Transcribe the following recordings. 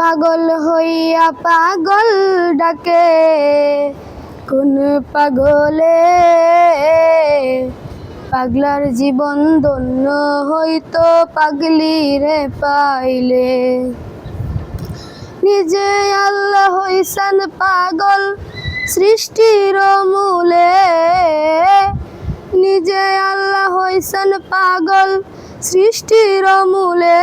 পাগল হইয়া পাগল ডাকে। কোন পাগলে পাগলার জীবন ধন্য হইতো পাগলি রে পাইলে। নিজে আল্লাহ হইসান পাগল সৃষ্টির মূলে। নিজে আল্লাহ হইসান পাগল সৃষ্টির মূলে।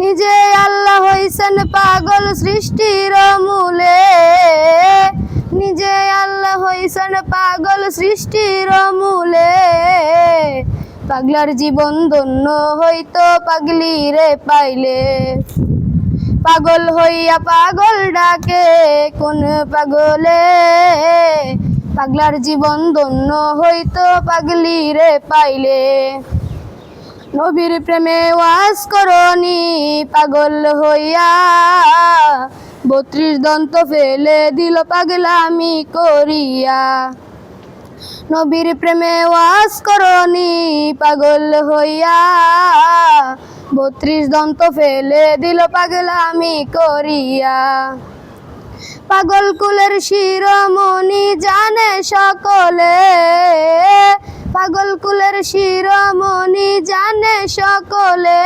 নিজে আল্লাহ হইছেন পাগল সৃষ্টির মূলে। নিজে আল্লাহ হইছেন পাগল সৃষ্টির মূলে। পাগলার জীবন ধন্য হইতো পাগলি রে পাইলে। পাগল হইয়া পাগল ডাকে কোন পাগলে। পাগলার জীবন ধন্য হইতো পাগলি রে পাইলে। নবীর প্রেমে ওয়াজ করনি, পাগল হইয়া। বত্রিশ দন্ত ফেলে দিল পাগলামি করিয়া। নবীর প্রেমে ওয়াজ করনি, পাগল হইয়া। বত্রিশ দন্ত ফেলে দিল পাগলামি করিয়া। পাগল কুলের শিরোমণি জানে সকলে। পাগল কুলের শিরোমণি জানে সকলে।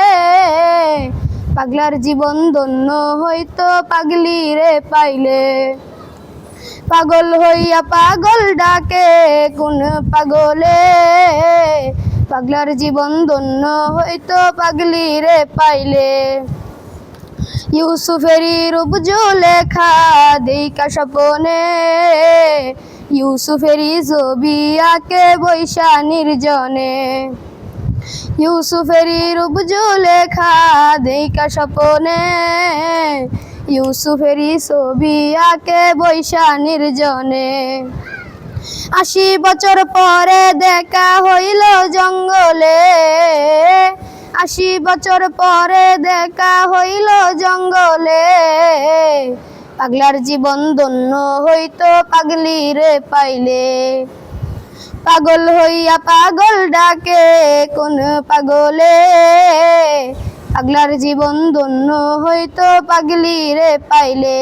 পাগলার জীবন ধন্য হইতো পাগলি রে পাইলে। পাগল হইয়া পাগল ডাকে কোন পাগলে। পাগলার জীবন ধন্য হইতো পাগলি রে পাইলে। ইউসুফেরি রূপ লেখা দেইকা স্বপনে। ইউসুফেরই ছবি আঁকে বৈশা নির্জনে ইউসুফেরই রূপ লেখা দেইকা স্বপনে। ইউসুফেরই ছবি আঁকে বৈশা নির্জনে আশি বছর পরে দেখা হইল জঙ্গলে। আশি বছর পরে দেখা হইল জঙ্গলে। পাগলার জীবন ধন্য হইতো পাগলি রে পাইলে। পাগল হইয়া পাগল ডাকে কোন পাগলে। পাগলার জীবন ধন্য হইতো পাগলি রে পাইলে।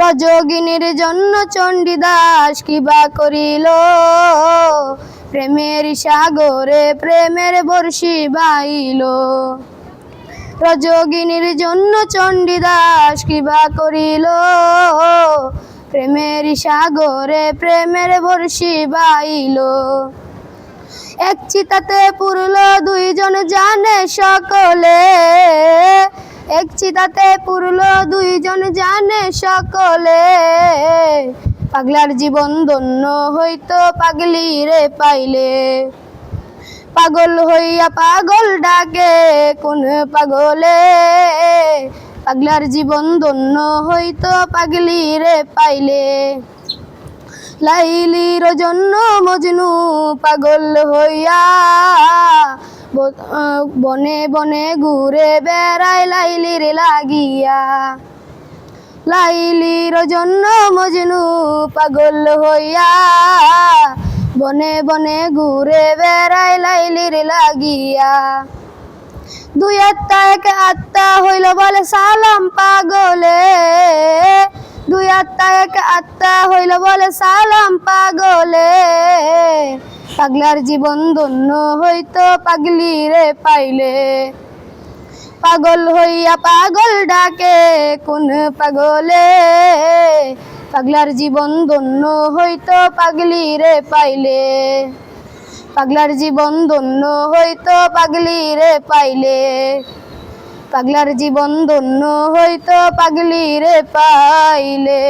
রজগিনীর জন্য চণ্ডীদাস কিবা করিল। প্রেমের সাগরে প্রেমের বর্ষি বাইল। রজগিনীর জন্য চণ্ডীদাস কিবা করিল। প্রেমের সাগরে প্রেমের বর্ষি বাইল। এক চিতাতে পুরল, দুইজন জানে সকলে। এক চিতাতে পুরল, দুইজন জানে সকলে। পাগলার জীবন ধন্য হইতো পাগলি রে পাইলে। পাগল হইয়া পাগল ডাকে, কোন পাগলে? পাগলার জীবন ধন্য হইতো পাগলি রে পাইলে। লাইলির জন্য মজনু পাগল হইয়া বনে বনে ঘুরে বেড়ায় লাইলির লাগিয়া। লাইলির জন্য মজনু পাগল হইয়া বনে বনে ঘুরে বেড়ায় লাইলির লাগিয়া। দুই আত্মা এক আত্মা হইল বলে সালাম পাগলে। দুই আত্মা এক আত্মা হইল বলে সালাম পাগলে। পাগলার জীবন ধন্য হইতো পাগলি রে পাইলে। পাগল হইয়া পাগল ডাকে, কোন পাগলে? পাগলার জীবন ধন্য হইতো পাগলি রে পাইলে। পাগলার জীবন ধন্য হইতো পাগলি রে পাইলে। পাগলার জীবন ধন্য হইতো পাগলি রে পাইলে।